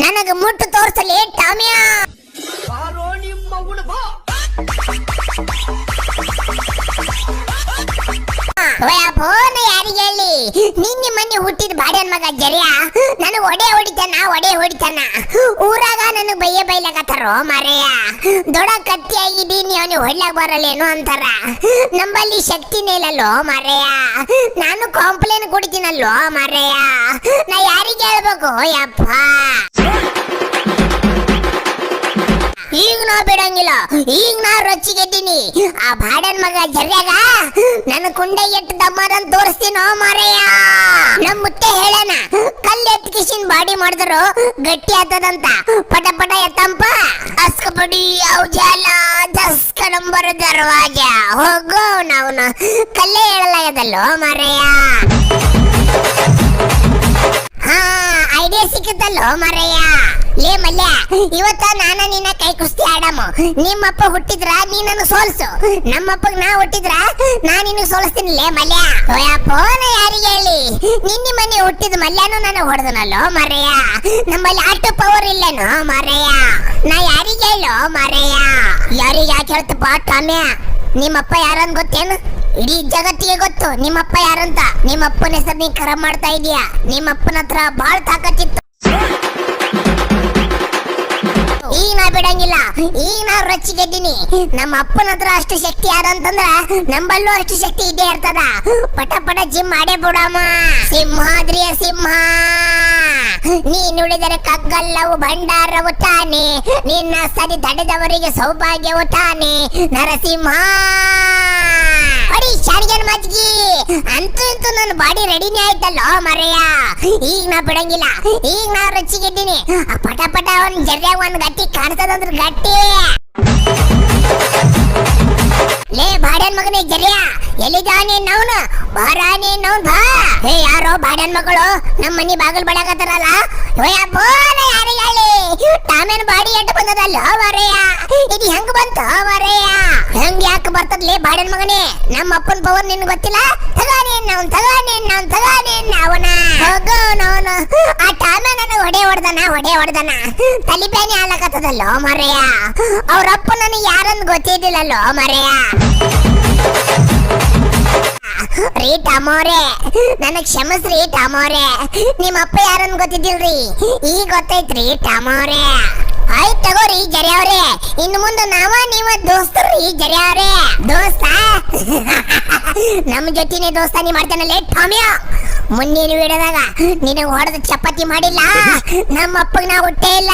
ನನಗ ಮುಟ್ಟು ತೋರ್ಸಲಿ ಟಾಮಿಯ. ಫೋನ್ ಯಾರಿಗೆ ಹೇಳಿ? ನಿನ್ನೆ ಮೊನ್ನೆ ಹುಟ್ಟಿದ ಬಾಡ್ಯನ್ ಮಗ ಜರಿಯ. ನನಗೆ ಒಡೆ ಹೊಡಿತಾನ ಒಡೆ ಹೊಡಿತಾನ. ಊರಾಗ ನನಗೆ ಬಯ್ಯ ಬೈಲಾಕತ್ತಾರೋ ಮಾರಯ್ಯ. ದೊಡ್ಡ ಕತ್ತಿ ಆಗಿದ್ದೀನಿ ಅವನು ಹೊಡ್ಲಾಗ ಬರಲ್ಲೇನು ಅಂತಾರ. ನಂಬಲ್ಲಿ ಶಕ್ತಿನೇ ಇಲ್ಲಲ್ಲೋ ಮಾರಯ್ಯ. ನಾನು ಕಾಂಪ್ಲೇನ್ ಕೊಡ್ತೀನಲ್ಲೋ ಮಾರಯ್ಯ. ನಾ ಯಾರಿಗೆ ಹೇಳ್ಬೇಕು ಯಪ್ಪ ಈಗ ನಾ ಬಿಡಂಗಿಲ್ಲ, ಈಗ ನಾ ರೊಚ್ಚಿಗೆದ್ದೀನಿ ಆ ಬಾಡನ್ ಮಗ ಜರ್ಯಾಗ, ನನ್ನ ಕುಂಡೆ ಎಟ್ಟು ದಮ್ಮದನ್ ತೋರಿಸ್ತೀನೋ ಮಾರಯ್ಯ. ನಮ್ ಮುತ್ತೆ ಹೇಳನ ಕಲ್ಲು ಎತ್ ಕಿಶಿನ್ ಬಾಡಿ ಮಾಡಿದ್ರು ಗಟ್ಟಿ ಆತದಂತ. ಪಟ ಪಟ ಎತ್ತಂಪ. ಅಸ್ಕ ಪಡಿ ಔಜಾಲ ದಸ್ಕ ನಂಬರ್ ದರ್ವಾಜ ಹೋಗೋ ನಾವು ಕಲ್ಲೇ ಹೇಳಲಾಗದಲ್ಲೋ ಮಾರಯ್ಯ. ಮರಯ್ಯ ಮಾರಯ್ಯ. ಲೇ ಮಲ್ಯ, ಇವತ್ತ ನಾನ ನಿನ್ನ ಕೈ ಕುಸ್ತಿ ಆಡಮು. ನಿಮ್ಮಪ್ಪ ಹುಟ್ಟಿದ್ರ ನೀ ನನ್ನ ಸೋಲ್ಸು. ನಮ್ಮಪ್ಪಗ್ ನಾ ಹುಟ್ಟಿದ್ರ ನಾ ನಿನ್ನ ಸೋಲಿಸ್ತೀನಿ ಲೇ ಮಲ್ಯ. ಫೋನ್ ಯಾರಿಗೆ ಹೇಳಿ? ನಿನ್ನ ಮನೆ ಹುಟ್ಟಿದ ಮಲ್ಯನು ನಾನು ಹೊಡೆದನಲ್ಲೋ ಮರಯ್ಯ? ನಮ್ಮಲ್ಲಿ ಆಟೋ ಪವರ್ ಇಲ್ಲೇನೋ ಮರಯ್ಯ? ನಾ ಯಾರಿಗೆ ಹೇಳೋ ಮರಯ್ಯ? ಯಾರಿಗೆ ಯಾಕೆ ಹೇಳ್ತಪ್ಪ ಟಾಮ್ಯ? ನಿಮ್ಮಪ್ಪ ಯಾರನ್ ಗೊತ್ತೇನು? ಇಡೀ ಜಗತ್ತಿಗೆ ಗೊತ್ತು, ನಿಮ್ಮಪ್ಪ ಯಾರಂತ? ನಿಮ್ಮಪ್ಪನ ಹೆಸರು ನೀ ಕರ ಮಾಡ್ತಾ ಇದೀಯಾ? ನಿಮ್ಮಪ್ಪನ ಹತ್ರ ಬಾಳ್ ತಾಕತ್ತಿತ್ತು ಈಗ ನಾ ಬಿಡಂಗಿಲ್ಲ. ಈ ನಾ ರೊಚ್ಚಿಗೆದ್ದೀನಿ ನಮ್ಮ ಅಪ್ಪನ ಹತ್ರ ಅಷ್ಟು ಶಕ್ತಿ ಯಾರಂತಂದ್ರ ನಂಬಲ್ಲೂ ಅಷ್ಟು ಶಕ್ತಿ ಇದ್ದೇ ಇರ್ತದ. ಪಟ ಪಟ ಜಿಮ್ ಮಾಡೇ ಬಿಡಮ್ಮ. ಸಿಂಹಾದ್ರಿಯ ಸಿಂಹ. ನೀ ನುಡಿದರೆ ಕಗ್ಗಲ್ಲವು ಭಂಡಾರವು ತಾನೆ. ನಿನ್ನ ಸರಿ ತಡೆದವರಿಗೆ ಸೌಭಾಗ್ಯವು ತಾನೆ. ನರಸಿಂಹ. ಅಡಿ ಶಾಣಿಗನ್ ಮಜ್ಗಿ. ಅಂತೂ ನನ್ನ ಬಾಡಿ ರೆಡಿನೇ ಆಯ್ತಲ್ಲೋ ಮರೆಯ ಈಗ ನಾ ಬಿಡಂಗಿಲ್ಲ. ಈಗ ನಾ ರೊಚ್ಚಿಗೆದ್ದೀನಿ ಪಟ ಪಟ ಒಂದ್ ಜರ್ಯಾಗ ಒಂದ್ ಗಟ್ಟಿ ಕಾಣ್ತದಂದ್ರ ಗಟ್ಟಿ. ಲೇ ಬಾಡ್ಯಾನ್ ಮಗನೇ ಜರ್ಯ ಎಲ್ಲಿದ್ದಾನೆ ನವ್ನು? ಬಾರಾನೆ ನೌನ್ ಬಾ. ಹೇ ಯಾರೋ ಬಾಡನ್ ಮಕ್ಕಳು ನಮ್ಮ ಮನಿ ಬಾಗಿಲು ಬಡಕತ್ತಾರಲ್ಲ ಬೋನ ಯಾರಿಗೆ ಹೇಳಿ. ಟಾಮೇನ್ ಬಾಡಿ ಎಟ್ಟು ಬಂದದಲ್ಲ ವರೆಯ ಇದು ಹೆಂಗ್ ಬಂತು ವರೆಯ ಹೆಂಗ್ ಯಾಕೆ ಬರ್ತದ್ಲೇ ಬಾಡನ್ ಮಗನೇ? ನಮ್ಮ ಅಪ್ಪನ ಪವರ್ ನಿನ್ ಗೊತ್ತಿಲ್ಲ? ತಗಾನೆ ನಾವ್ ತಗಾನೆ ನಾವ್ ತಗಾನೆ ನಾವನ ಹೊಡೆ ಹೊಡೆದನ. ಹೊಡೆ ಹೊಡ್ದನ ತಲಿಬೇನೆ ಆಲಕತ್ತದಲ್ಲೋ ಮಾರಯ್ಯ ಅವ್ರಪ್ಪ ನನಗೆ ಯಾರನ್ನು ಗೊತ್ತಿದ್ದಿಲ್ಲಲ್ಲೋ ಮರೆಯ ರೀ ಟಾಮೋರೆ ನನಗೆ ಕ್ಷಮಿಸ್ರಿ ಟಾಮೋರೆ ನಿಮ್ಮ ಅಪ್ಪ ಯಾರನ್ನ ಗೊತ್ತಿದ್ದಿಲ್ರಿ? ಈಗ ಗೊತ್ತೈತ್ರಿ ಟಾಮೋರೆ ಆಯ್ತು ತಗೋರಿ ಜರ್ಯಾವ್ರೆ. ಇನ್ನು ಮುಂದೆ ನಾವ ನೀವ ದೋಸ್ತರ್ರಿ ಜರ್ಯಾವ್ರೆ. ದೋಸ್ತ? ನಮ್ಮ ಜೊತೆನೆ ದೋಸ್ತಾನಿ ಮಾಡ್ತಾನಲ್ಲೇ ಟಾಮ್ಯ ಮುಂದಿನ ವಿಡದಾಗ ನಿನಗೆ ಹೊಡೆದ ಚಪಾತಿ ಮಾಡಿಲ್ಲ? ನಮ್ಮ ಅಪ್ಪಗೆ ನಾ ಹೊಟ್ಟೆ ಇಲ್ಲ.